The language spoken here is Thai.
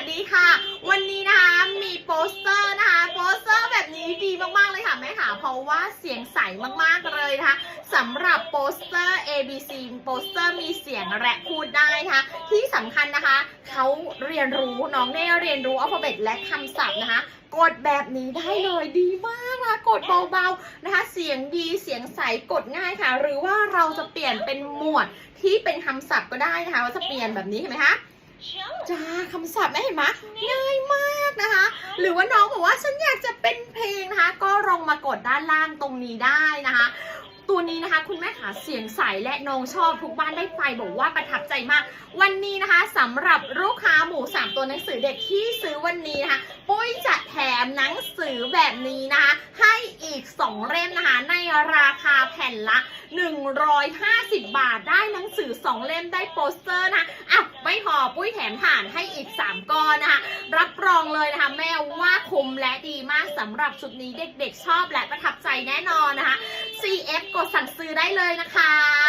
สดีค่ะ วันนี้นะคะมีโปสเตอร์นะคะโปสเตอร์แบบนี้ดีมากๆเลยค่ะแม่ค่ะเพราะว่าเสียงใสมากๆเลยนะคะสำหรับโปสเตอร์ ABC โปสเตอร์มีเสียงและพูดได้นะคะที่สำคัญนะคะเขาเรียนรู้น้องได้เรียนรู้อัลฟาเบตและคำศัพท์นะคะกดแบบนี้ได้เลยดีมากนะคะกดเบาๆนะคะ เสียงดีเสียงใสกดง่ายค่ะ หรือว่าเราจะเปลี่ยนเป็นหมวดที่เป็นคำศัพท์ก็ได้นะคะว่าจะเปลี่ยนแบบนี้เห็นไหมคะ จ้าคำศัพท์ไม่เห็นไหมง่ายมากนะคะ หรือว่าน้องบอกว่าฉันอยากจะเป็นเพลงนะคะ ก็ลองมากดด้านล่างตรงนี้ได้นะคะ ตัวนี้นะคะคุณแม่ขาเสียงใสและน้องชอบทุกบ้านได้ไปบอกว่าประทับใจมาก วันนี้นะคะสำหรับลูกค้าหมูสามตัวหนังสือเด็กที่ซื้อวันนี้นะคะปุ้ยจะแถมหนังสือแบบนี้นะคะให้อีก2เล่มนะคะใน ราคาแผ่นละ 150 บาทได้หนังสือ 2 เล่มได้โปสเตอร์นะอะไม่พอปุ้ยแถมผ่านให้อีก 3ก้อนนะคะรับรองเลยนะคะแม่ว่าคุ้มและดีมากสำหรับชุดนี้เด็กๆชอบและประทับใจแน่นอนนะคะ CF กดสั่งซื้อได้เลยนะคะ